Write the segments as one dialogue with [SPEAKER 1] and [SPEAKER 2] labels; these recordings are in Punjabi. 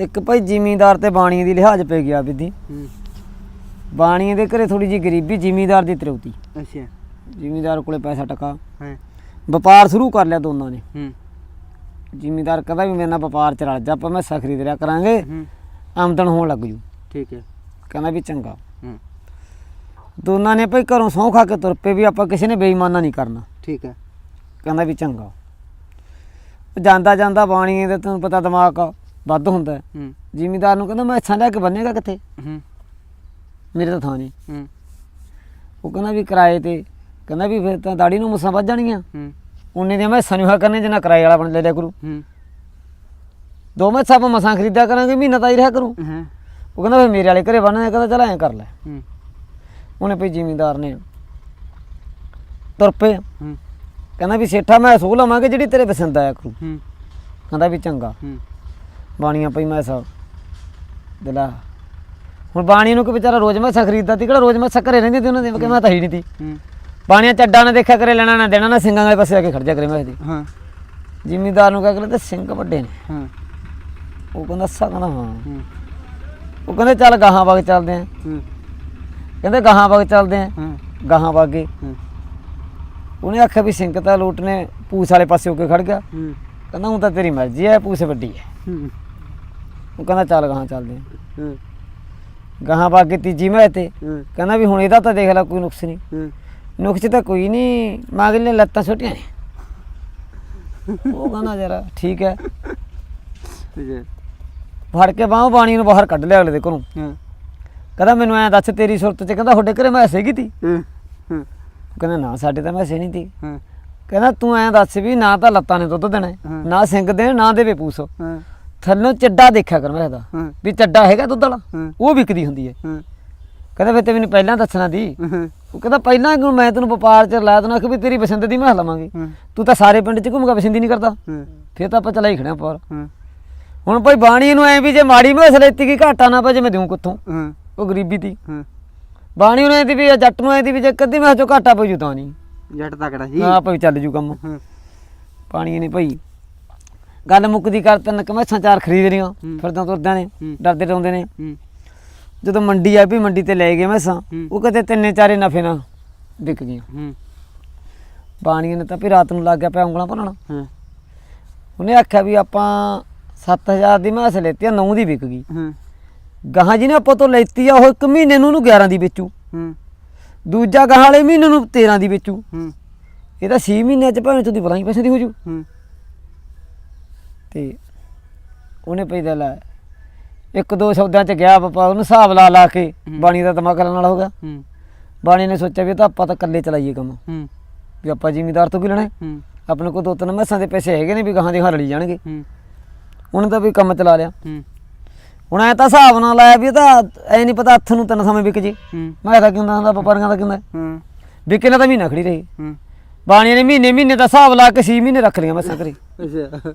[SPEAKER 1] ਇੱਕ ਭਾਈ ਜ਼ਿਮੀਂਦਾਰ ਤੇ ਬਾਣੀਏ ਦੀ ਲਿਹਾਜ਼ ਪੈ ਗਿਆ
[SPEAKER 2] ਹੂੰ।
[SPEAKER 1] ਬਾਣੀਏ ਦੇ ਘਰੇ ਥੋੜੀ ਜੀ ਗਰੀਬੀ ਜ਼ਿਮੀਂਦਾਰ ਦੀ ਤਰਉਤੀ
[SPEAKER 2] ਅੱਛਾ।
[SPEAKER 1] ਜ਼ਿਮੀਂਦਾਰ ਕੋਲੇ ਪੈਸਾ ਟਕਾ।
[SPEAKER 2] ਹਾਂ।
[SPEAKER 1] ਵਪਾਰ ਸ਼ੁਰੂ ਕਰ ਲਿਆ ਦੋਨਾਂ ਨੇ।
[SPEAKER 2] ਹੂੰ।
[SPEAKER 1] ਜ਼ਿਮੀਂਦਾਰ ਕਹਿੰਦਾ ਵੀ ਮੇਰੇ ਨਾਲ ਵਪਾਰ ਚ ਰਲ ਜਾ ਆਪਾਂ ਮੈਸਾਂ ਖਰੀਦ ਲਿਆ ਕਰਾਂਗੇ।
[SPEAKER 2] ਹੂੰ।
[SPEAKER 1] ਆਮਦਨ ਹੋਣ ਲੱਗ ਜੂ।
[SPEAKER 2] ਠੀਕ ਹੈ।
[SPEAKER 1] ਕਹਿੰਦਾ ਵੀ ਚੰਗਾ।
[SPEAKER 2] ਹੂੰ।
[SPEAKER 1] ਦੋਨਾਂ ਨੇ ਭਾਈ ਘਰੋਂ ਸਹੁੰ ਖਾ ਕੇ ਤੁਰ ਪਏ ਵੀ ਆਪਾਂ ਕਿਸੇ ਨੇ ਬੇਈਮਾਨਾ ਨਹੀਂ ਕਰਨਾ।
[SPEAKER 2] ਠੀਕ ਹੈ।
[SPEAKER 1] ਕਹਿੰਦਾ ਵੀ ਚੰਗਾ। ਜਾਂਦਾ ਜਾਂਦਾ ਬਾਣੀਏ ਦੇ ਤੁਹਾਨੂੰ ਪਤਾ ਦਿਮਾਗ ਵੱਧ ਹੁੰਦਾ ਹੈ।
[SPEAKER 2] ਹੂੰ।
[SPEAKER 1] ਜ਼ਿਮੀਂਦਾਰ ਨੂੰ ਕਹਿੰਦਾ ਮੈਂ ਇੱਥਾਂ ਲੈ ਕੇ ਬੰਨੇਗਾ ਕਿੱਥੇ?
[SPEAKER 2] ਹੂੰ।
[SPEAKER 1] ਮੇਰੇ ਤਾਂ ਥਾਂ ਨਹੀਂ।
[SPEAKER 2] ਹੂੰ।
[SPEAKER 1] ਉਹ ਕਹਿੰਦਾ ਵੀ ਕਿਰਾਏ ਤੇ ਕਹਿੰਦਾ ਵੀ ਫਿਰ ਤਾਂ ਦਾੜੀ ਨੂੰ ਮੁੱਸਾਂ ਵੱਜ ਜਾਣਗੀਆਂ।
[SPEAKER 2] ਹੂੰ।
[SPEAKER 1] ਉਹਨੇ ਦੀਆਂ ਮੈਸਾਂ ਨੂੰ ਹਾ ਕਰਨੇ ਜਿੰਨਾ ਕਿਰਾਏ ਵਾਲਾ ਬਣ ਲੈ ਲਿਆ ਕਰੂ।
[SPEAKER 2] ਹੂੰ।
[SPEAKER 1] ਦੋ ਮੈਸਾਂ ਆਪਾਂ ਮਸਾਂ ਖਰੀਦਿਆ ਕਰਾਂਗੇ ਮਹੀਨਾ ਤਾਂ ਹੀ ਰਿਹਾ ਕਰੂ।
[SPEAKER 2] ਹਾਂ।
[SPEAKER 1] ਉਹ ਕਹਿੰਦਾ ਫਿਰ ਮੇਰੇ ਵਾਲੇ ਘਰੇ ਬੰਨਣਾ ਕਹਿੰਦਾ ਚਲ ਐਂ ਕਰ ਲੈ।
[SPEAKER 2] ਹੂੰ।
[SPEAKER 1] ਉਹਨੇ ਭਈ ਜ਼ਿਮੀਂਦਾਰ ਨੇ ਤੁਰ ਪਏ।
[SPEAKER 2] ਹੂੰ।
[SPEAKER 1] ਕਹਿੰਦਾ ਵੀ ਸੇਠਾ ਮੈਂ ਸੋ ਲਵਾਂਗੇ ਜਿਹੜੀ ਤੇਰੇ ਪਸੰਦ ਆਇਆ ਕਰੂ।
[SPEAKER 2] ਹੂੰ।
[SPEAKER 1] ਕਹਿੰਦਾ ਵੀ ਚੰਗਾ।
[SPEAKER 2] ਹੂੰ।
[SPEAKER 1] ਬਾਣੀਆਂ ਪਈ ਮੈਸਾਂ ਦਿਲਾ। ਹੁਣ ਬਾਣੀ ਨੂੰ ਕਿ ਵਿਚਾਰਾ ਰੋਜ਼ ਮੈਸਾਂ ਖਰੀਦਦਾ ਤੀ ਕਿਹੜਾ ਰੋਜ਼ ਮੈਸਾਂ ਘਰੇ ਰਹਿੰਦੀ ਤੀ ਉਹਨਾਂ ਦੇ ਕਿ ਮੈਂ ਤਾਂ ਹੀ ਨਹੀਂ ਤੀ।
[SPEAKER 2] ਹੂੰ।
[SPEAKER 1] ਬਾਣੀਆਂ ਚੱਡਾ ਨੇ ਦੇਖਿਆ ਕਰੇ ਲੈਣਾ ਨਾ ਦੇਣਾ ਨਾ ਸਿੰਘਾਂ ਵਾਲੇ ਪਾਸੇ ਆ ਕੇ ਖੜ ਜਾ ਕਰੇ ਮੈਂ ਦੀ
[SPEAKER 2] ਹਾਂ।
[SPEAKER 1] ਜ਼ਿਮੀਂਦਾਰ ਨੂੰ ਕਹਿ ਕੇ ਤੇ ਸਿੰਘ ਵੱਡੇ ਨੇ।
[SPEAKER 2] ਹਾਂ।
[SPEAKER 1] ਉਹ ਕਹਿੰਦਾ ਕਹਿੰਦਾ ਹਾਂ। ਉਹ ਕਹਿੰਦੇ ਚੱਲ ਗਾਹਾਂ ਵਗ ਚੱਲਦੇ ਆਂ।
[SPEAKER 2] ਹੂੰ।
[SPEAKER 1] ਕਹਿੰਦੇ ਗਾਹਾਂ ਵਗ ਚੱਲਦੇ ਆਂ।
[SPEAKER 2] ਹਾਂ।
[SPEAKER 1] ਗਾਹਾਂ ਵਾਗੇ
[SPEAKER 2] ਹੂੰ।
[SPEAKER 1] ਉਹਨੇ ਆਖਿਆ ਵੀ ਸਿੰਘ ਤਾਂ ਲੋਟ ਨੇ ਪੂਸ ਵਾਲੇ ਪਾਸੇ ਹੋ ਕੇ ਖੜ ਗਿਆ।
[SPEAKER 2] ਹੂੰ।
[SPEAKER 1] ਕਹਿੰਦਾ ਹੁਣ ਤਾਂ ਤੇਰੀ ਮਰਜ਼ੀ ਹੈ ਪੂਸ ਵੱਡੀ ਹੈ।
[SPEAKER 2] ਹੂੰ।
[SPEAKER 1] ਉਹ ਕਹਿੰਦਾ ਚੱਲ ਗਾਹਾਂ ਚੱਲਦੇ ਆਂ
[SPEAKER 2] ਹੂੰ।
[SPEAKER 1] ਗਾਹਾਂ ਵਾਗੇ ਤੀਜੀ ਮੈਂ ਤੇ
[SPEAKER 2] ਹੂੰ।
[SPEAKER 1] ਕਹਿੰਦਾ ਵੀ ਹੁਣ ਇਹਦਾ ਤਾਂ ਦੇਖ ਲੈ ਕੋਈ ਨੁਕਸ ਨਹੀਂ।
[SPEAKER 2] ਹੂੰ।
[SPEAKER 1] ਨੁਕਸ ਤਾਂ ਕੋਈ ਨਹੀਂ। ਮਾਗਲੇ ਲੱਤਾਂ ਛੋਟੀਆਂ ਨੇ। ਉਹ ਕਹਿੰਦਾ ਜਰਾ ਠੀਕ ਹੈ।
[SPEAKER 2] ਅੱਛਾ
[SPEAKER 1] ਫੜ ਕੇ ਬਾਹ ਬਾਣੀ ਨੂੰ ਬਾਹਰ ਕੱਢ ਲਿਆ ਅਗਲੇ ਦੇ ਘਰੋਂ।
[SPEAKER 2] ਹਾਂ।
[SPEAKER 1] ਕਹਿੰਦਾ ਮੈਨੂੰ ਐਂ ਦੱਸ ਤੇਰੀ ਸੁਰਤ ਚ ਕਹਿੰਦਾ ਤੁਹਾਡੇ ਘਰੇ ਮੈਸੇ ਕੀ ਤੀ?
[SPEAKER 2] ਹੂੰ। ਹੂੰ।
[SPEAKER 1] ਕਹਿੰਦਾ ਨਾ ਸਾਡੇ ਤਾਂ ਮੈਸੇ ਨਹੀਂ ਤੀ।
[SPEAKER 2] ਹਾਂ।
[SPEAKER 1] ਕਹਿੰਦਾ ਤੂੰ ਐਂ ਦੱਸ ਵੀ ਨਾ ਤਾਂ ਲੱਤਾਂ ਨੇ ਦੁੱਧ ਦੇਣਾ ਹੈ,
[SPEAKER 2] ਹਾਂ।
[SPEAKER 1] ਨਾ ਸਿੰਘ ਦੇਣ ਨਾ ਦੇਵੇ ਪੂਸ।
[SPEAKER 2] ਹਾਂ।
[SPEAKER 1] ਥੱਲੋਂ ਚੱਡਾ ਦੇਖਿਆ ਕਰ ਮੈਂ ਇਹਦਾ।
[SPEAKER 2] ਹਾਂ।
[SPEAKER 1] ਵੀ ਚੱਡਾ ਹੈਗਾ ਦੁੱਧ ਵਾਲਾ।
[SPEAKER 2] ਹਾਂ।
[SPEAKER 1] ਉਹ ਵਿਕਦੀ ਹੁੰਦੀ ਹੈ।
[SPEAKER 2] ਹਾਂ।
[SPEAKER 1] ਕਹਿੰਦਾ ਫਿਰ ਤੇ ਮੈਨੂੰ ਪਹਿਲਾਂ ਦੱਸਣਾ ਦੀ।
[SPEAKER 2] ਹਾਂ।
[SPEAKER 1] ਉਹ ਕਹਿੰਦਾ ਪਹਿਲਾਂ ਕਿਉਂ ਮੈਂ ਤੈਨੂੰ ਵਪਾਰ ਚ ਲਾ ਦੇਣਾ ਕਿ ਵੀ ਤੇਰੀ ਪਸੰਦ ਦੀ ਮੈਂ ਲਵਾਂਗੇ।
[SPEAKER 2] ਹਾਂ।
[SPEAKER 1] ਤੂੰ ਤਾਂ ਸਾਰੇ ਪਿੰਡ ਚ ਘੁੰਮਗਾ ਪਸੰਦ ਹੀ ਨਹੀਂ ਕਰਦਾ।
[SPEAKER 2] ਹਾਂ।
[SPEAKER 1] ਫਿਰ ਤਾਂ ਆਪਾਂ ਚਲਾ ਹੀ ਖੜਿਆ ਪਾਰ
[SPEAKER 2] ਹਾਂ।
[SPEAKER 1] ਹੁਣ ਭਾਈ ਬਾਣੀ ਨੂੰ ਐ ਵੀ ਜੇ ਮਾੜੀ ਮੈਂ ਲੈਤੀ ਕੀ ਘਾਟਾ ਨਾ ਪਏ ਜੇ ਮੈਂ ਦਿਉਂ ਕਿੱਥੋਂ?
[SPEAKER 2] ਹਾਂ।
[SPEAKER 1] ਉਹ ਗਰੀਬੀ
[SPEAKER 2] ਹਾਂ।
[SPEAKER 1] ਬਾਣੀ ਨੂੰ ਐ ਦੀ ਵੀ ਜੱਟ ਨੂੰ ਐ ਦੀ ਵੀ ਜੇ ਕਦੀ ਮੈਂ ਚੋ ਘਾਟਾ ਜੂ ਤਾਂ ਨਹੀਂ।
[SPEAKER 2] ਜੱਟ ਤਕੜਾ ਸੀ।
[SPEAKER 1] ਹਾਂ ਭਾਈ ਚੱਲ ਜੂ ਕੰਮ। ਪਾਣੀ ਨਹੀਂ ਭਾਈ। ਗੱਲ ਮੁੱਕਦੀ ਕਰ ਤਿੰਨ ਕਮੈਸਾਂ ਚਾਰ ਖਰੀਦ
[SPEAKER 2] ਹੂੰ।
[SPEAKER 1] ਫਿਰਦਾਂ ਤੁਰਦਿਆਂ ਨੇ
[SPEAKER 2] ਹੂੰ।
[SPEAKER 1] ਡਰਦੇ ਡਰਾਉਂਦੇ ਨੇ।
[SPEAKER 2] ਹੂੰ।
[SPEAKER 1] ਜਦੋਂ ਮੰਡੀ ਆ ਵੀ ਮੰਡੀ ਤੇ ਲੈ ਗਏ ਮੈਸਾਂ
[SPEAKER 2] ਹੂੰ।
[SPEAKER 1] ਉਹ ਕਹਿੰਦੇ ਤਿੰਨੇ ਚਾਰੇ ਨਫੇ ਨਾਲ ਵਿਕ ਗਈਆਂ।
[SPEAKER 2] ਹੂੰ।
[SPEAKER 1] ਬਾਣੀਆਂ ਨੇ ਤਾਂ ਵੀ ਰਾਤ ਨੂੰ ਲੱਗ ਗਿਆ ਪਿਆ ਉਂਗਲਾਂ
[SPEAKER 2] ਹਾਂ।
[SPEAKER 1] ਉਹਨੇ ਆਖਿਆ ਵੀ ਆਪਾਂ 7000 ਦੀ ਮੈਸ ਲੈਤੀ ਆ 9 ਦੀ ਵਿਕ ਗਈ।
[SPEAKER 2] ਹਾਂ।
[SPEAKER 1] ਗਾਹਾਂ ਜਿਹਨੇ ਆਪਾਂ ਤੋਂ ਲੈਤੀ ਆ ਉਹ ਇੱਕ ਮਹੀਨੇ ਨੂੰ ਉਹਨੂੰ 11 ਦੀ ਵੇਚੂ।
[SPEAKER 2] ਹੂੰ।
[SPEAKER 1] ਦੂਜਾ ਗਾਹਾਂ ਵਾਲੇ ਮਹੀਨੇ ਨੂੰ 13 ਦੀ ਵੇਚੂ।
[SPEAKER 2] ਹੂੰ।
[SPEAKER 1] ਇਹ ਤਾਂ 6 ਮਹੀਨਿਆਂ ਚ ਭਾਵੇਂ ਤੁਸੀਂ ਬਲਾਈ ਪੈਸੇ ਦੀ ਹੋ ਜੂ।
[SPEAKER 2] ਹੂੰ।
[SPEAKER 1] ਤੇ ਉਹਨੇ ਪਈ ਦਾ ਲਾ ਇੱਕ ਦੋ ਸੌਦਿਆਂ ਚ ਗਿਆ ਬਾਪਾ ਉਹਨੂੰ ਹਿਸਾਬ ਲਾ ਲਾ ਕੇ। ਬਾਣੀ ਦਾ ਦਿਮਾਗ ਕਰਨ ਵਾਲਾ ਹੋ ਗਿਆ।
[SPEAKER 2] ਹੂੰ।
[SPEAKER 1] ਬਾਣੀ ਨੇ ਸੋਚਿਆ ਵੀ ਇਹ ਤਾਂ ਆਪਾਂ ਤਾਂ ਇਕੱਲੇ ਚਲਾਈਏ ਕੰਮ।
[SPEAKER 2] ਹੂੰ।
[SPEAKER 1] ਵੀ ਆਪਾਂ ਜ਼ਿਮੀਦਾਰ ਤੋਂ ਕੀ ਲੈਣਾ? ਹੈ?
[SPEAKER 2] ਹੂੰ
[SPEAKER 1] ਆਪਣੇ ਕੋਲ ਦੋ ਤਿੰਨ ਮੈਸਾਂ ਦੇ ਪੈਸੇ ਹੈਗੇ ਨੇ ਵੀ ਗਾਹਾਂ ਦੇ ਹਾਂ ਰਲੀ ਜਾਣਗੇ।
[SPEAKER 2] ਹੂੰ।
[SPEAKER 1] ਉਹਨੇ ਤਾਂ ਵੀ ਕੰਮ ਚਲਾ ਲਿਆ।
[SPEAKER 2] ਹੂੰ।
[SPEAKER 1] ਹੁਣ ਐ ਤਾਂ ਹਿਸਾਬ ਨਾਲ ਲਾਇਆ ਵੀ ਇਹ ਤਾਂ ਐ ਨਹੀਂ ਪਤਾ ਹੱਥ ਨੂੰ ਤਿੰਨ ਸਮੇਂ ਵਿਕ ਜੇ।
[SPEAKER 2] ਹੂੰ।
[SPEAKER 1] ਮੈਂ ਤਾਂ ਕਿਉਂਦਾ ਹੁੰਦਾ ਵਪਾਰੀਆਂ ਦਾ ਕਿਉਂਦਾ
[SPEAKER 2] ਹੂੰ।
[SPEAKER 1] ਵਿਕੇ ਨਾ ਤਾਂ ਮਹੀਨਾ ਖੜੀ ਰਹੀ।
[SPEAKER 2] ਹੂੰ।
[SPEAKER 1] ਬਾਣੀ ਨੇ ਮਹੀਨੇ ਮਹੀਨੇ ਦਾ ਹਿਸਾਬ ਲਾ ਕੇ 6 ਮਹੀਨੇ ਰੱਖ ਲਈਆਂ ਮੈਸਾਂ ਘਰੇ
[SPEAKER 2] ਅੱਛਾ।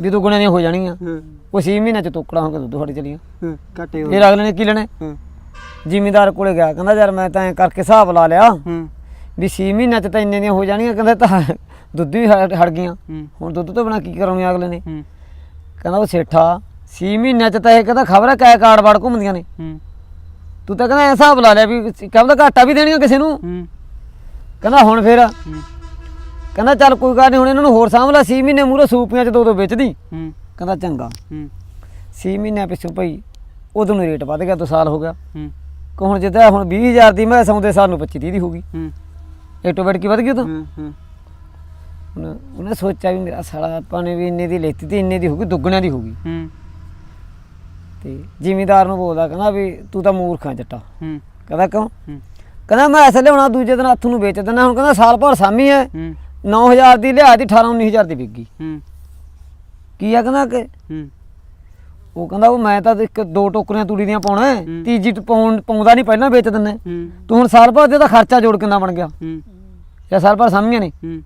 [SPEAKER 1] ਵੀ ਦੋ ਗੁਣਿਆਂ ਦੀਆਂ ਹੋ ਜਾਣਗੀਆਂ
[SPEAKER 2] ਹਾਂ।
[SPEAKER 1] ਉਹ 6 ਮਹੀਨਿਆਂ ਚ ਤੋਕੜਾ ਹੋ ਕੇ ਦੁੱਧ ਫੜੀ ਚਲੀਆਂ।
[SPEAKER 2] ਘਟੇ ਹੋ
[SPEAKER 1] ਫਿਰ ਅਗਲੇ ਨੇ ਕੀ ਲੈਣਾ?
[SPEAKER 2] ਹਾਂ।
[SPEAKER 1] ਜ਼ਿਮੀਦਾਰ ਕੋਲੇ ਗਿਆ ਕਹਿੰਦਾ ਯਾਰ ਮੈਂ ਤਾਂ ਐਂ ਕਰਕੇ ਹਿਸਾਬ ਲਾ ਲਿਆ
[SPEAKER 2] ਹੂੰ।
[SPEAKER 1] ਵੀ 6 ਮਹੀਨਿਆਂ ਚ ਤਾਂ ਇੰਨੇ ਦੀਆਂ ਹੋ ਜਾਣਗੀਆਂ ਕਹਿੰਦਾ ਤਾਂ ਦੁੱਧ ਵੀ ਹੜ ਗਈਆਂ।
[SPEAKER 2] ਹੂੰ।
[SPEAKER 1] ਹੁਣ ਦੁੱਧ ਤੋਂ ਬਿਨਾ ਕੀ ਕਰਾਉਣੀ ਅਗਲੇ ਨੇ?
[SPEAKER 2] ਹੂੰ।
[SPEAKER 1] ਕਹਿੰਦਾ ਉਹ ਸੇਠਾ 6 ਮਹੀਨਿਆਂ ਚ ਤਾਂ ਇਹ ਕਹਿੰਦਾ ਖਬਰ ਹੈ ਕੈ ਕਾਰਡ ਬਾੜ ਘੁੰਮਦੀਆਂ ਨੇ।
[SPEAKER 2] ਹੂੰ।
[SPEAKER 1] ਤੂੰ ਤਾਂ ਕਹਿੰਦਾ ਐਂ ਹਿਸਾਬ ਲਾ ਲਿਆ ਵੀ ਕਹਿੰਦਾ ਘਾਟਾ ਵੀ ਦੇਣੀਆਂ ਕਿਸੇ ਨੂੰ?
[SPEAKER 2] ਹੂੰ।
[SPEAKER 1] ਕਹਿੰਦਾ ਹੁਣ ਫਿਰ। ਕਹਿੰਦਾ ਚੱਲ ਕੋਈ ਗੱਲ ਨਹੀਂ ਹੁਣ ਇਹਨਾਂ ਨੂੰ ਹੋਰ ਸਾਂਭ ਲੈ 6 ਮਹੀਨੇ ਮੂਰੇ ਸੂਪੀਆਂ ਚ ਦੋ ਦੋ ਵੇਚਦੀ।
[SPEAKER 2] ਹੂੰ।
[SPEAKER 1] ਕਹਿੰਦਾ ਚੰਗਾ।
[SPEAKER 2] ਹੂੰ।
[SPEAKER 1] 6 ਮਹੀਨਿਆਂ ਪਿੱਛੋਂ ਭਾਈ ਉਦੋਂ ਨੂੰ ਰੇਟ ਵੱਧ ਗਿਆ ਦੋ ਸਾਲ ਹੋ ਗਿਆ।
[SPEAKER 2] ਹੂੰ।
[SPEAKER 1] ਕਿ ਹੁਣ ਜਿੱਦਾਂ ਹੁਣ 20000 ਦੀ ਮੈਂ ਸੌਂਦੇ ਸਾਲ ਨੂੰ 25 30 ਦੀ ਹੋ ਗਈ।
[SPEAKER 2] ਹੂੰ।
[SPEAKER 1] ਬੈਠ ਕੀ ਵੱਧ ਗਈ ਉਦੋਂ?
[SPEAKER 2] ਹੂੰ ਹੂੰ।
[SPEAKER 1] ਹੁਣ ਉਹਨੇ ਸੋਚਿਆ ਵੀ ਮੇਰਾ ਸਾਲਾ ਆਪਾਂ ਨੇ ਵੀ ਇੰਨੇ ਦੀ ਲੈਤੀ ਤੇ ਇੰਨੇ ਦੀ ਹੋ ਗਈ ਦੁੱਗਣਿਆਂ ਦੀ ਹੋ ਗਈ।
[SPEAKER 2] ਹੂੰ।
[SPEAKER 1] ਤੇ ਜ਼ਿਮੀਂਦਾਰ ਨੂੰ ਬੋਲਦਾ ਕਹਿੰਦਾ ਵੀ ਤੂੰ ਤਾਂ ਮੂਰਖ ਜੱਟਾ।
[SPEAKER 2] ਹੂੰ।
[SPEAKER 1] ਕਹਿੰਦਾ ਕਿਉਂ?
[SPEAKER 2] ਹੂੰ।
[SPEAKER 1] ਕਹਿੰਦਾ ਮੈਂ ਐਸੇ ਲਿਆਉਣਾ ਦੂਜੇ ਦਿਨ ਹੱਥ ਨੂੰ ਵੇਚ ਦਿੰਦਾ। ਹੁਣ ਕਹਿੰਦਾ ਸਾਲ ਭਰ ਸਾਮੀ ਹੈ।
[SPEAKER 2] ਹੂੰ।
[SPEAKER 1] 9000 ਦੀ ਲਿਆ ਦੀ 18 19000 ਦੀ ਵਿਕ ਗਈ।
[SPEAKER 2] ਹੂੰ।
[SPEAKER 1] ਕੀ ਆ ਕਹਿੰਦਾ ਕਿ
[SPEAKER 2] ਹੂੰ।
[SPEAKER 1] ਉਹ ਕਹਿੰਦਾ ਉਹ ਮੈਂ ਤਾਂ ਇੱਕ ਦੋ ਟੋਕਰੀਆਂ ਤੂੜੀ ਦੀਆਂ ਪਾਉਣਾ ਹੈ,
[SPEAKER 2] ਹੂੰ।
[SPEAKER 1] ਤੀਜੀ ਪਾਉਣ ਪਾਉਂਦਾ ਨਹੀਂ ਪਹਿਲਾਂ ਵੇਚ
[SPEAKER 2] ਹੂੰ।
[SPEAKER 1] ਤੂੰ ਹੁਣ ਸਾਲ ਭਰ ਦੇ ਦਾ ਖਰਚਾ ਜੋੜ ਕਿੰਨਾ ਬਣ ਗਿਆ?
[SPEAKER 2] ਹੂੰ।
[SPEAKER 1] ਜਾਂ ਸਾਲ ਭਰ ਸਾਮੀਆਂ ਨੇ
[SPEAKER 2] ਹੂੰ।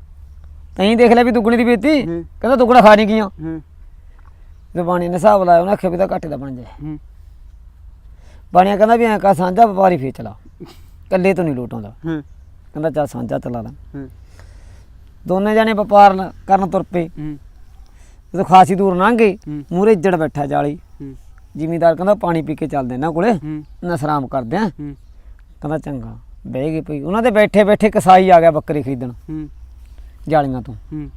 [SPEAKER 1] ਤੈਂ ਦੇਖ ਲਿਆ ਵੀ ਦੁੱਗਣੀ ਦੀ ਵੇਚਤੀ।
[SPEAKER 2] ਹੂੰ।
[SPEAKER 1] ਕਹਿੰਦਾ ਦੁੱਗਣਾ ਖਾ ਨਹੀਂ ਗਈਆਂ।
[SPEAKER 2] ਹੂੰ।
[SPEAKER 1] ਤੇ ਬਾਣੀ ਨੇ ਹਿਸਾਬ ਲਾਇਆ ਉਹਨੇ ਆਖਿਆ ਵੀ ਤਾਂ ਘਾਟੇ ਦਾ ਬਣ ਜਾਏ।
[SPEAKER 2] ਹੂੰ।
[SPEAKER 1] ਬਾਣੀਆ ਕਹਿੰਦਾ ਵੀ ਐਂ ਕਾ ਸਾਂਝਾ ਵਪਾਰੀ ਫੇਰ ਚਲਾ। ਇਕੱਲੇ ਤੋਂ ਨਹੀਂ ਲੋਟ ਆਉਂਦਾ।
[SPEAKER 2] ਹੂੰ।
[SPEAKER 1] ਕਹਿੰਦਾ ਚੱਲ ਸਾਂਝਾ ਚਲਾ ਲਾ
[SPEAKER 2] ਹੂੰ।
[SPEAKER 1] ਦੋਨੇ ਜਾਣੇ ਵਪਾਰ ਲ- ਕਰਨ ਤੁਰ ਪਏ।
[SPEAKER 2] ਹੂੰ।
[SPEAKER 1] ਜਦੋਂ ਖਾਸੀ ਦੂਰ ਲੰਘ ਗਏ
[SPEAKER 2] ਹੂੰ।
[SPEAKER 1] ਮੂਰੇ ਇੱਜੜ ਬੈਠਾ ਜਾਲੀ।
[SPEAKER 2] ਹੂੰ।
[SPEAKER 1] ਜ਼ਿਮੀਦਾਰ ਕਹਿੰਦਾ ਪਾਣੀ ਪੀ ਕੇ ਚੱਲਦੇ ਇਹਨਾਂ ਕੋਲੇ।
[SPEAKER 2] ਹੂੰ।
[SPEAKER 1] ਨਸਰਾਮ ਕਰਦੇ ਆ
[SPEAKER 2] ਹੂੰ।
[SPEAKER 1] ਕਹਿੰਦਾ ਚੰਗਾ ਬਹਿ ਗਏ ਭਈ। ਉਹਨਾਂ ਦੇ ਬੈਠੇ ਬੈਠੇ ਕਸਾਈ ਆ ਗਿਆ ਬੱਕਰੀ ਖਰੀਦਣ।
[SPEAKER 2] ਹੂੰ।
[SPEAKER 1] ਜਾਲੀਆਂ ਤੋਂ।
[SPEAKER 2] ਹੂੰ।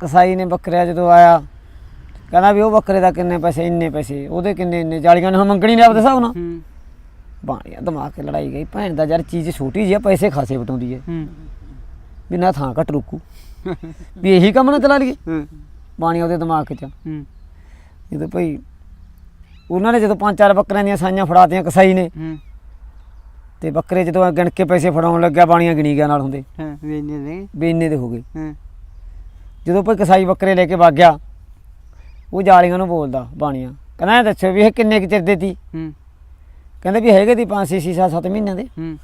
[SPEAKER 1] ਕਸਾਈ ਨੇ ਬੱਕਰਿਆ ਜਦੋਂ ਆਇਆ ਕਹਿੰਦਾ ਵੀ ਉਹ ਬੱਕਰੇ ਦਾ ਕਿੰਨੇ ਪੈਸੇ ਇੰਨੇ ਪੈਸੇ ਉਹਦੇ ਕਿੰਨੇ ਇੰਨੇ ਜਾਲੀਆਂ ਨੇ ਹੁਣ ਮੰਗਣੀ ਨੇ ਆਪਦੇ ਹਿਸਾਬ ਨਾਲ।
[SPEAKER 2] ਹੂੰ।
[SPEAKER 1] ਬਾਣੀਆ ਦਿਮਾਗ ਤੇ ਲੜਾਈ ਗਈ। ਭੈਣ ਦਾ ਯਾਰ ਚੀਜ਼ ਛੋਟੀ ਜਿਹੀ ਆ ਪੈਸੇ ਖਾਸੇ ਵਟਾਉਂਦੀ ਹੈ।
[SPEAKER 2] ਹੂੰ।
[SPEAKER 1] ਵੀ ਨਾ ਥਾਂ ਘਟ ਰੁਕੂ। ਵੀ ਇਹੀ ਕੰਮ ਨਾ ਚਲਾ ਲਈਏ।
[SPEAKER 2] ਹੂੰ।
[SPEAKER 1] ਬਾਣੀਆ ਉਹਦੇ ਦਿਮਾਗ 'ਚ।
[SPEAKER 2] ਹੂੰ।
[SPEAKER 1] ਜਦੋਂ ਭਈ ਉਹਨਾਂ ਨੇ ਜਦੋਂ ਪੰਜ ਚਾਰ ਬੱਕਰਿਆਂ ਦੀਆਂ ਸਾਈਆਂ ਫੜਾਤੀਆਂ ਕਸਾਈ ਨੇ
[SPEAKER 2] ਹੂੰ।
[SPEAKER 1] ਤੇ ਬੱਕਰੇ ਜਦੋਂ ਗਿਣ ਕੇ ਪੈਸੇ ਫੜਾਉਣ ਲੱਗਿਆ ਬਾਣੀਆਂ ਗਿਣੀ ਗਿਆ ਨਾਲ ਹੁੰਦੇ।
[SPEAKER 2] ਹਾਂ ਵੇਨੇ
[SPEAKER 1] ਦੇ। ਹੋ ਗਏ।
[SPEAKER 2] ਹਾਂ।
[SPEAKER 1] ਜਦੋਂ ਭਈ ਕਸਾਈ ਬੱਕਰੇ ਲੈ ਕੇ ਵਗ ਗਿਆ ਉਹ ਜਾਲੀਆਂ ਨੂੰ ਬੋਲਦਾ ਬਾਣੀਆਂ। ਕਹਿੰਦਾ ਇਹ ਦੱਸੋ ਵੀ ਇਹ ਕਿੰਨੇ ਕੁ ਚਿਰ ਦੇ ਤੀ?
[SPEAKER 2] ਹੂੰ।
[SPEAKER 1] ਕਹਿੰਦੇ ਵੀ ਹੈਗੇ ਦੀ 5 6 7 7 ਮਹੀਨਿਆਂ ਦੇ।
[SPEAKER 2] ਹੂੰ।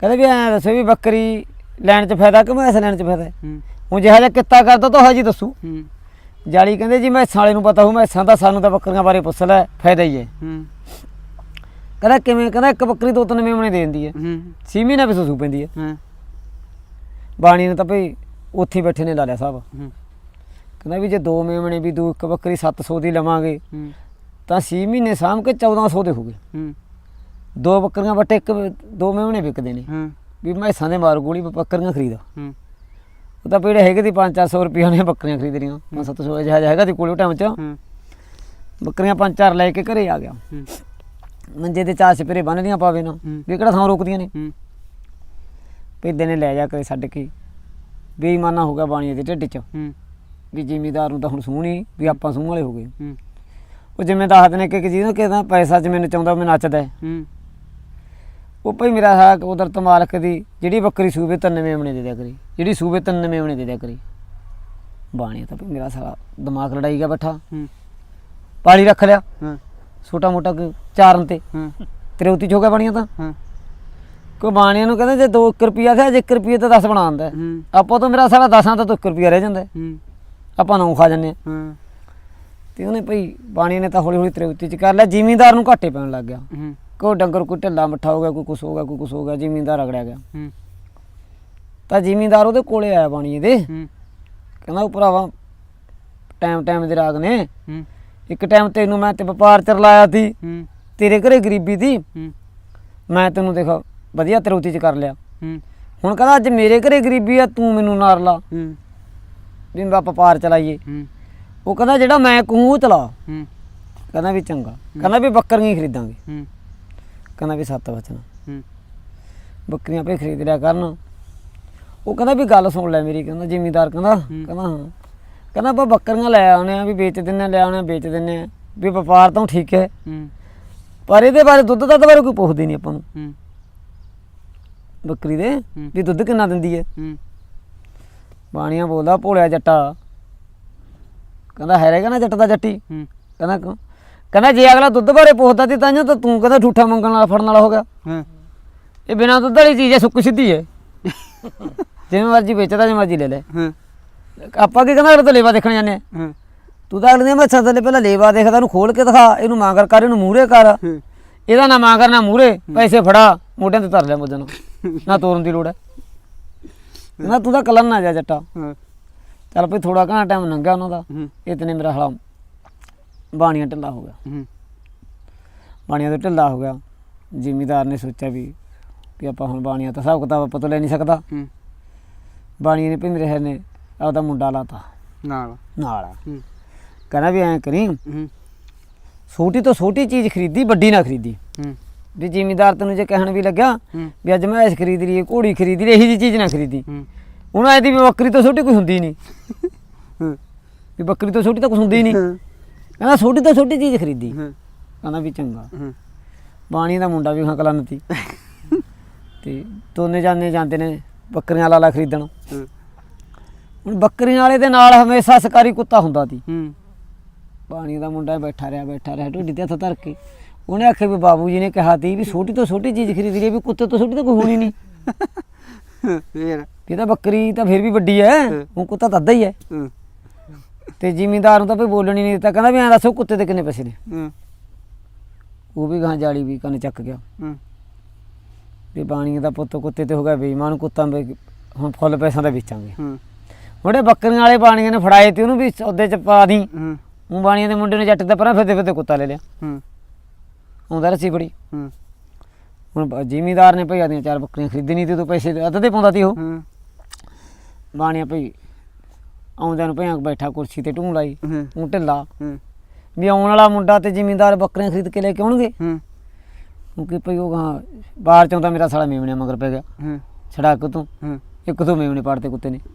[SPEAKER 1] ਕਹਿੰਦੇ ਵੀ ਐਂ ਦੱਸੋ ਵੀ ਬੱਕਰੀ ਲੈਣ 'ਚ ਫਾਇਦਾ ਕਿ ਮੈਸ ਲੈਣ 'ਚ ਫਾਇਦਾ? ਹੈ?
[SPEAKER 2] ਹੂੰ
[SPEAKER 1] ਹੁਣ ਜਿਹੜਾ ਜਿਹਾ ਕਿੱਤਾ ਕਰਦਾ ਤਾਂ ਹਜੀ ਦੱਸੂ।
[SPEAKER 2] ਹੂੰ।
[SPEAKER 1] ਜਾਲੀ ਕਹਿੰਦੇ ਜੀ ਮੈਸਾਂ ਵਾਲੇ ਨੂੰ ਪਤਾ ਹੋਊ ਮੈਸਾਂ ਦਾ ਸਾਨੂੰ ਤਾਂ ਬੱਕਰੀਆਂ ਬਾਰੇ ਪੁੱਛ ਲੈ ਫਾਇਦਾ ਹੀ ਹੈ।
[SPEAKER 2] ਹੂੰ।
[SPEAKER 1] ਕਹਿੰਦਾ ਕਿਵੇਂ ਕਹਿੰਦਾ ਇੱਕ ਬੱਕਰੀ ਦੋ ਤਿੰਨ ਮੇਮਣੇ ਦੇ ਦਿੰਦੀ ਹੈ।
[SPEAKER 2] ਹੂੰ।
[SPEAKER 1] ਛੇ ਮਹੀਨੇ ਵਿੱਚ ਸੂ ਪੈਂਦੀ ਹੈ।
[SPEAKER 2] ਹਾਂ।
[SPEAKER 1] ਬਾਣੀ ਨੇ ਤਾਂ ਭਈ ਉੱਥੇ ਹੀ ਬੈਠੇ ਨੇ ਲਾ ਲਿਆ ਸਾਹਿਬ।
[SPEAKER 2] ਹੂੰ।
[SPEAKER 1] ਕਹਿੰਦਾ ਵੀ ਜੇ ਦੋ ਮੇਮਣੇ ਵੀ ਦੋ ਇੱਕ ਬੱਕਰੀ 700 ਦੀ ਲਵਾਂਗੇ।
[SPEAKER 2] ਹੂੰ।
[SPEAKER 1] ਤਾਂ 6 ਮਹੀਨੇ ਸਾਂਭ ਕੇ 1400 ਦੇ ਹੋ ਗਏ।
[SPEAKER 2] ਹੂੰ।
[SPEAKER 1] ਦੋ ਬੱਕਰੀਆਂ ਵੱਟੇ ਇੱਕ ਦੋ ਮੇਮਣੇ ਵਿਕਦੇ ਨੇ।
[SPEAKER 2] ਹਾਂ।
[SPEAKER 1] ਵੀ ਮੈਸਾਂ ਦੇ ਮਾਰ ਗੋਲੀ ਬੱਕਰੀਆਂ ਖਰੀਦਾ।
[SPEAKER 2] ਹੂੰ।
[SPEAKER 1] ਉਹ ਤਾਂ ਪੀੜੇ ਹੈਗੇ ਦੀ 5-400 ਰੁਪਏ ਨੇ ਬੱਕਰੀਆਂ ਖਰੀਦ ਰੀਆਂ 5-700 ਜਿਹਾ ਜਿਹਾ ਹੈਗਾ ਦੀ ਕੋਲੇ ਟਾਈਮ 'ਚ।
[SPEAKER 2] ਹੂੰ।
[SPEAKER 1] ਬੱਕਰੀਆਂ ਪੰਜ ਚਾਰ ਲੈ ਕੇ ਘਰੇ ਆ ਗਿਆ।
[SPEAKER 2] ਹੂੰ।
[SPEAKER 1] ਮੰਜੇ ਤੇ ਚਾਰ ਸਪਰੇ ਬੰਨਦੀਆਂ ਪਾਵੇ ਨਾ। ਵੀ ਕਿਹੜਾ ਥਾਂ ਰੋਕਦੀਆਂ ਨੇ?
[SPEAKER 2] ਹੂੰ।
[SPEAKER 1] ਭੇਦੇ ਨੇ ਲੈ ਜਾ ਕਰੇ ਛੱਡ ਕੇ। ਬੇਈਮਾਨਾ ਹੋ ਗਿਆ ਬਾਣੀਏ ਦੇ ਢਿੱਡ 'ਚ।
[SPEAKER 2] ਹੂੰ।
[SPEAKER 1] ਵੀ ਜ਼ਿਮੀਦਾਰ ਨੂੰ ਤਾਂ ਹੁਣ ਨਹੀਂ ਵੀ ਆਪਾਂ ਸੂਹ ਵਾਲੇ ਹੋ ਗਏ।
[SPEAKER 2] ਹੂੰ।
[SPEAKER 1] ਉਹ ਜਿਵੇਂ ਦੱਸਦੇ ਨੇ ਕਿ ਜਿਹਨੂੰ ਕਹਿੰਦਾ ਪੈਸਾ ਜਿਵੇਂ ਨਚਾਉਂਦਾ ਮੈਂ ਨੱਚਦਾ ਹੈ।
[SPEAKER 2] ਹੂੰ।
[SPEAKER 1] ਉਹ ਭਈ ਮੇਰਾ ਹੈ ਕੁਦਰਤ ਮਾਲਕ ਦੀ ਜਿਹੜੀ ਬੱਕਰੀ ਸੂਬੇ 93 ਮਣੇ ਦੇ ਦਿਆ ਕਰੀ ਜਿਹੜੀ ਸੂਬੇ 93 ਮਣੇ ਦੇ ਦਿਆ ਕਰੀ। ਬਾਣੀ ਤਾਂ ਭਈ ਮੇਰਾ ਸਾਰਾ ਦਿਮਾਗ ਲੜਾਈ ਗਿਆ ਬੈਠਾ।
[SPEAKER 2] ਹੂੰ।
[SPEAKER 1] ਪਾਲੀ ਰੱਖ ਲਿਆ।
[SPEAKER 2] ਹਾਂ।
[SPEAKER 1] ਛੋਟਾ ਮੋਟਾ ਕੋਈ ਚਾਰਨ ਤੇ।
[SPEAKER 2] ਹਾਂ।
[SPEAKER 1] ਤੇਰੇ ਉੱਤੀ ਹੋ ਗਿਆ ਬਣੀਆਂ ਤਾਂ।
[SPEAKER 2] ਹਾਂ।
[SPEAKER 1] ਕੋਈ ਬਾਣੀਆਂ ਨੂੰ ਕਹਿੰਦੇ ਜੇ 2 ਰੁਪਿਆ ਥਿਆ ਜੇ 1 ਰੁਪਏ ਤਾਂ 10 ਬਣਾ ਦਿੰਦਾ ਹੈ।
[SPEAKER 2] ਹੂੰ।
[SPEAKER 1] ਆਪਾਂ ਤਾਂ ਮੇਰਾ ਸਾਰਾ 10ਾਂ ਤਾਂ 1 ਰੁਪਿਆ ਰਹਿ ਜਾਂਦਾ ਹੈ।
[SPEAKER 2] ਹੂੰ।
[SPEAKER 1] ਆਪਾਂ ਨੂੰ ਖਾ ਜਾਂਦੇ ਹਾਂ।
[SPEAKER 2] ਹਾਂ।
[SPEAKER 1] ਤੇ ਉਹਨੇ ਭਈ ਬਾਣੀ ਨੇ ਤਾਂ ਹੌਲੀ ਹੌਲੀ ਤੇਰੇ ਉੱਤੀ ਚ ਕਰ ਲਿਆ ਜ਼ਿਮੀਂਦਾਰ ਨੂੰ ਘਾਟੇ ਪੈਣ ਲੱਗ ਗਿਆ।
[SPEAKER 2] ਹੂੰ।
[SPEAKER 1] ਕੋਈ ਡੰਗਰ ਕੋਈ ਢਿੱਲਾ ਮੱਠਾ ਹੋ ਗਿਆ ਕੋਈ ਕੁਛ ਹੋ ਗਿਆ ਕੋਈ ਕੁਛ ਹੋ ਗਿਆ ਜ਼ਿਮੀਂਦਾਰ ਰਗੜਿਆ ਗਿਆ।
[SPEAKER 2] ਹੂੰ।
[SPEAKER 1] ਤਾਂ ਜ਼ਿਮੀਂਦਾਰ ਉਹਦੇ ਕੋਲੇ ਆਇਆ ਬਾਣੀ ਦੇ।
[SPEAKER 2] ਹੂੰ।
[SPEAKER 1] ਕਹਿੰਦਾ ਉਹ ਭਰਾਵਾ ਟਾਈਮ ਟਾਈਮ ਦੇ ਰਾਗ ਨੇ।
[SPEAKER 2] ਹੂੰ।
[SPEAKER 1] ਇੱਕ ਟਾਈਮ ਤੈਨੂੰ ਮੈਂ ਤੇ ਵਪਾਰ ਚ ਰਲਾਇਆ ਸੀ।
[SPEAKER 2] ਹੂੰ।
[SPEAKER 1] ਤੇਰੇ ਘਰੇ ਗਰੀਬੀ ਸੀ।
[SPEAKER 2] ਹੂੰ।
[SPEAKER 1] ਮੈਂ ਤੈਨੂੰ ਦੇਖ ਵਧੀਆ ਤਰੋਤੀ ਚ ਕਰ ਲਿਆ।
[SPEAKER 2] ਹੂੰ।
[SPEAKER 1] ਹੁਣ ਕਹਿੰਦਾ ਅੱਜ ਮੇਰੇ ਘਰੇ ਗਰੀਬੀ ਆ ਤੂੰ ਮੈਨੂੰ ਨਾਰ ਲਾ।
[SPEAKER 2] ਹੂੰ।
[SPEAKER 1] ਵੀ ਮੈਂ ਵਪਾਰ ਚਲਾਈਏ।
[SPEAKER 2] ਹੂੰ।
[SPEAKER 1] ਉਹ ਕਹਿੰਦਾ ਜਿਹੜਾ ਮੈਂ ਕਹੂੰ ਚਲਾ
[SPEAKER 2] ਹੂੰ।
[SPEAKER 1] ਕਹਿੰਦਾ ਵੀ ਚੰਗਾ। ਕਹਿੰਦਾ ਵੀ ਬੱਕਰੀਆਂ ਹੀ ਖਰੀਦਾਂਗੇ।
[SPEAKER 2] ਹੂੰ।
[SPEAKER 1] ਕਹਿੰਦਾ ਵੀ ਸੱਤ ਵਚਨ
[SPEAKER 2] ਹੂੰ।
[SPEAKER 1] ਬੱਕਰੀਆਂ ਪੇ ਖਰੀਦ ਲਿਆ ਕਰਨ। ਉਹ ਕਹਿੰਦਾ ਵੀ ਗੱਲ ਸੁਣ ਲੈ ਮੇਰੀ ਕਹਿੰਦਾ ਜ਼ਿਮੀਦਾਰ ਕਹਿੰਦਾ ਕਹਿੰਦਾ ਹਾਂ। ਕਹਿੰਦਾ ਆਪਾਂ ਬੱਕਰੀਆਂ ਲੈ ਆਉਣੇ ਆ ਵੀ ਵੇਚ ਦਿੰਨੇ ਆ, ਲੈ ਆਉਣੇ ਆ, ਵੇਚ ਦਿੰਨੇ ਆ ਵੀ ਵਪਾਰ ਤਾਂ ਠੀਕ ਹੈ।
[SPEAKER 2] ਹੂੰ।
[SPEAKER 1] ਪਰ ਇਹਦੇ ਬਾਰੇ ਦੁੱਧ ਦਾ ਤਾਂ ਬਾਰੇ ਕੋਈ ਪੁੱਛਦੇ ਨਹੀਂ ਆਪਾਂ ਨੂੰ।
[SPEAKER 2] ਹੂੰ।
[SPEAKER 1] ਬੱਕਰੀ ਦੇ। ਵੀ ਦੁੱਧ ਕਿੰਨਾ ਦਿੰਦੀ ਹੈ।
[SPEAKER 2] ਹੂੰ।
[SPEAKER 1] ਬਾਣੀਆਂ ਬੋਲਦਾ ਭੋਲਿਆ ਜੱਟਾ ਕਹਿੰਦਾ ਹੈਰੇਗਾ ਨਾ ਜੱਟ ਦਾ ਜੱਟੀ।
[SPEAKER 2] ਹੂੰ।
[SPEAKER 1] ਕਹਿੰਦਾ ਕਿਉਂ ਕਹਿੰਦਾ ਜੇ ਅਗਲਾ ਦੁੱਧ ਬਾਰੇ ਪੁੱਛਦਾ ਤੇ ਤਾਂ ਤਾਂ ਤੂੰ ਕਹਿੰਦਾ ਠੂਠਾ ਮੰਗਣ ਵਾਲਾ ਫੜਨ ਵਾਲਾ ਹੋ ਗਿਆ।
[SPEAKER 2] ਹਾਂ।
[SPEAKER 1] ਇਹ ਬਿਨਾਂ ਦੁੱਧ ਵਾਲੀ ਚੀਜ਼ ਹੈ ਸੁੱਕ ਸਿੱਧੀ ਹੈ। ਜਿਵੇਂ ਮਰਜ਼ੀ ਵੇਚਦਾ ਜਿਵੇਂ ਮਰਜ਼ੀ ਲੈ ਲੈ।
[SPEAKER 2] ਹਾਂ।
[SPEAKER 1] ਆਪਾਂ ਕੀ ਕਹਿੰਦਾ ਅਗਲੇ ਤੋਂ ਲੇਵਾ ਦੇਖਣ ਜਾਂਦੇ ਆ?
[SPEAKER 2] ਹਾਂ।
[SPEAKER 1] ਤੂੰ ਤਾਂ ਅਗਲੇ ਦੀਆਂ ਮੱਛਾਂ ਥੱਲੇ ਪਹਿਲਾਂ ਲੇਵਾ ਦੇਖਦਾ ਇਹਨੂੰ ਖੋਲ ਕੇ ਦਿਖਾ ਇਹਨੂੰ ਮਾਂਗਰ ਕਰ ਇਹਨੂੰ ਮੂਹਰੇ ਕਰ।
[SPEAKER 2] ਹਾਂ।
[SPEAKER 1] ਇਹਦਾ ਨਾ ਮਾਂਗਰ ਨਾ ਮੂਹਰੇ ਪੈਸੇ ਫੜਾ ਮੋਢਿਆਂ ਤੇ ਧਰ ਲਿਆ ਮੁੱਦਨ ਨੂੰ। ਨਾ ਤੋਰਨ ਦੀ ਲੋੜ ਹੈ। ਨਾ ਤੂੰ ਤਾਂ ਕਲਨ ਨਾ ਜਾ ਜੱਟਾ।
[SPEAKER 2] ਹਾਂ।
[SPEAKER 1] ਚੱਲ ਭਈ ਥੋੜਾ ਘਣਾ ਟਾਈਮ ਲੰਘਿਆ ਉਹਨਾਂ ਦਾ।
[SPEAKER 2] ਹੂੰ।
[SPEAKER 1] ਇਤਨੇ ਮੇਰਾ ਹਲਾ ਬਾਣੀਆਂ ਢਿੱਲਾ ਹੋ ਗਿਆ।
[SPEAKER 2] ਹੂੰ।
[SPEAKER 1] ਬਾਣੀਆਂ ਤੋਂ ਢਿੱਲਾ ਹੋ ਗਿਆ। ਜ਼ਿਮੀਦਾਰ ਨੇ ਸੋਚਿਆ ਵੀ ਵੀ ਆਪਾਂ ਹੁਣ ਬਾਣੀਆਂ ਤਾਂ ਹਿਸਾਬ ਕਿਤਾਬ ਆਪਾਂ ਤੋਂ ਲੈ ਨਹੀਂ ਸਕਦਾ।
[SPEAKER 2] ਹੂੰ।
[SPEAKER 1] ਬਾਣੀਆਂ ਨੇ ਭਈ ਮੇਰੇ ਹੈ ਨੇ ਆਪਦਾ ਮੁੰਡਾ ਲਾਤਾ।
[SPEAKER 2] ਨਾਲ।
[SPEAKER 1] ਨਾਲ
[SPEAKER 2] ਹੂੰ।
[SPEAKER 1] ਕਹਿੰਦਾ ਵੀ ਐਂ ਕਰੀ
[SPEAKER 2] ਹੂੰ।
[SPEAKER 1] ਛੋਟੀ ਤੋਂ ਛੋਟੀ ਚੀਜ਼ ਖਰੀਦੀ ਵੱਡੀ ਨਾ ਖਰੀਦੀ।
[SPEAKER 2] ਹੂੰ।
[SPEAKER 1] ਵੀ ਜ਼ਿਮੀਦਾਰ ਤੈਨੂੰ ਜੇ ਕਹਿਣ ਵੀ ਲੱਗਿਆ
[SPEAKER 2] ਹੂੰ।
[SPEAKER 1] ਵੀ ਅੱਜ ਮੈਂ ਇਸ ਖਰੀਦ ਲਈ ਘੋੜੀ ਖਰੀਦ ਲਈ ਇਹੀ ਜੀ ਚੀਜ਼ ਨਾ ਖਰੀਦੀ।
[SPEAKER 2] ਹੂੰ।
[SPEAKER 1] ਹੁਣ ਐਦੀ ਵੀ ਬੱਕਰੀ ਤੋਂ ਛੋਟੀ ਕੋਈ ਹੁੰਦੀ ਨਹੀਂ।
[SPEAKER 2] ਹਾਂ।
[SPEAKER 1] ਵੀ ਬੱਕਰੀ ਤੋਂ ਛੋਟੀ ਤਾਂ ਕੁਝ ਹੁੰਦੀ ਨਹੀਂ।
[SPEAKER 2] ਹਾਂ।
[SPEAKER 1] ਕਹਿੰਦਾ ਛੋਟੀ ਤੋਂ ਛੋਟੀ ਚੀਜ਼ ਖਰੀਦੀ।
[SPEAKER 2] ਹਾਂ।
[SPEAKER 1] ਕਹਿੰਦਾ ਵੀ ਚੰਗਾ।
[SPEAKER 2] ਹਾਂ।
[SPEAKER 1] ਬਾਣੀ ਦਾ ਮੁੰਡਾ ਵੀ ਹਕਲਾ ਨਤੀ। ਤੇ ਦੋਨੇ ਜਾਂਦੇ ਜਾਂਦੇ ਨੇ ਬੱਕਰੀਆਂ ਲਾਲਾ ਖਰੀਦਣ।
[SPEAKER 2] ਹਾਂ।
[SPEAKER 1] ਹੁਣ ਬੱਕਰੀਆਂ ਵਾਲੇ ਦੇ ਨਾਲ ਹਮੇਸ਼ਾ ਸ਼ਿਕਾਰੀ ਕੁੱਤਾ ਹੁੰਦਾ ਸੀ।
[SPEAKER 2] ਹੂੰ।
[SPEAKER 1] ਬਾਣੀ ਦਾ ਮੁੰਡਾ ਬੈਠਾ ਰਿਹਾ ਬੈਠਾ ਰਿਹਾ ਢੋਡੀ ਤੇ ਹੱਥ ਧਰ ਕੇ। ਉਹਨੇ ਆਖਿਆ ਵੀ ਬਾਬੂ ਜੀ ਨੇ ਕਿਹਾ ਤੀ ਵੀ ਛੋਟੀ ਤੋਂ ਛੋਟੀ ਚੀਜ਼ ਖਰੀਦ ਲਈ ਵੀ ਕੁੱਤੇ ਤੋਂ ਛੋਟੀ ਤਾਂ ਕੋਈ ਹੋਣੀ ਨਹੀਂ।
[SPEAKER 2] ਫੇਰ।
[SPEAKER 1] ਇਹ ਤਾਂ ਬੱਕਰੀ ਤਾਂ ਫਿਰ ਵੀ ਵੱਡੀ ਹਾਂ। ਉਹ ਕੁੱਤਾ ਤਾਂ ਅੱਧਾ ਹੀ ਹਾਂ। ਤੇ ਜ਼ਿਮੀਂਦਾਰ ਨੂੰ ਤਾਂ ਕੋਈ ਬੋਲਣ ਹੀ ਨਹੀਂ ਦਿੱਤਾ। ਕਹਿੰਦਾ ਵੀ ਐਂ ਦੱਸੋ ਕੁੱਤੇ ਦੇ ਕਿੰਨੇ ਪੈਸੇ ਨੇ?
[SPEAKER 2] ਹਾਂ।
[SPEAKER 1] ਉਹ ਵੀ ਗਾਂ ਜਾਲੀ ਵੀ ਕੰਨ ਚੱਕ ਗਿਆ।
[SPEAKER 2] ਹਾਂ।
[SPEAKER 1] ਵੀ ਬਾਣੀ ਦਾ ਪੁੱਤ ਕੁੱਤੇ ਤੇ ਹੋ ਗਿਆ ਬੇਈਮਾਨ ਕੁੱਤਾ ਵੀ ਹੁਣ ਫੁੱਲ ਪੈਸਾ ਦਾ ਵੇਚਾਂਗੇ।
[SPEAKER 2] ਹਾਂ।
[SPEAKER 1] ਉਹਦੇ ਬੱਕਰੀਆਂ ਵਾਲੇ ਬਾਣੀਆਂ ਨੇ ਫੜਾਏ ਤੇ ਉਹਨੂੰ ਵੀ ਸੌਦੇ ਚ ਪਾ ਦੀ।
[SPEAKER 2] ਹੂੰ।
[SPEAKER 1] ਉਹ ਬਾਣੀਆਂ ਦੇ ਮੁੰਡੇ ਨੇ ਜੱਟ ਦੇ ਪਰਾਂ ਫਿਰਦੇ ਫਿਰਦੇ ਕੁੱਤਾ ਲੈ ਲਿਆ।
[SPEAKER 2] ਹੂੰ।
[SPEAKER 1] ਆਉਂਦਾ ਰੱਸੀ ਫੜੀ।
[SPEAKER 2] ਹੂੰ।
[SPEAKER 1] ਹੁਣ ਜ਼ਿਮੀਦਾਰ ਨੇ ਭਈ ਆਦੀਆਂ ਚਾਰ ਬੱਕਰੀਆਂ ਖਰੀਦਣੀ ਤੇ ਤੂੰ ਪੈਸੇ ਅੱਧ ਤੇ ਪਾਉਂਦਾ ਤੀ ਉਹ।
[SPEAKER 2] ਹੂੰ।
[SPEAKER 1] ਬਾਣੀਆਂ ਭਈ ਆਉਂਦਿਆਂ ਨੂੰ ਭਈਆਂ ਬੈਠਾ ਕੁਰਸੀ ਤੇ ਢੂੰ ਲਾਈ
[SPEAKER 2] ਹੂੰ।
[SPEAKER 1] ਢਿੱਲਾ।
[SPEAKER 2] ਹੂੰ।
[SPEAKER 1] ਵੀ ਆਉਣ ਵਾਲਾ ਮੁੰਡਾ ਤੇ ਜ਼ਿਮੀਦਾਰ ਬੱਕਰੀਆਂ ਖਰੀਦ ਕੇ ਲੈ ਕੇ ਆਉਣਗੇ?
[SPEAKER 2] ਹੂੰ।
[SPEAKER 1] ਕਿਉਂਕਿ ਭਈ ਉਹ ਹਾਂ ਬਾਹਰ ਚੋਂ ਤਾਂ ਮੇਰਾ ਸਾਲਾ ਮੇਵਣੇ ਮਗਰ ਪੈ ਗਿਆ।
[SPEAKER 2] ਹੂੰ।
[SPEAKER 1] ਛੜਾ ਕੇ ਤੂੰ
[SPEAKER 2] ਹੂੰ।
[SPEAKER 1] ਇੱਕ ਤੋਂ ਮੇਵਣੇ ਪਾੜਤੇ ਕੁੱਤੇ ਨੇ।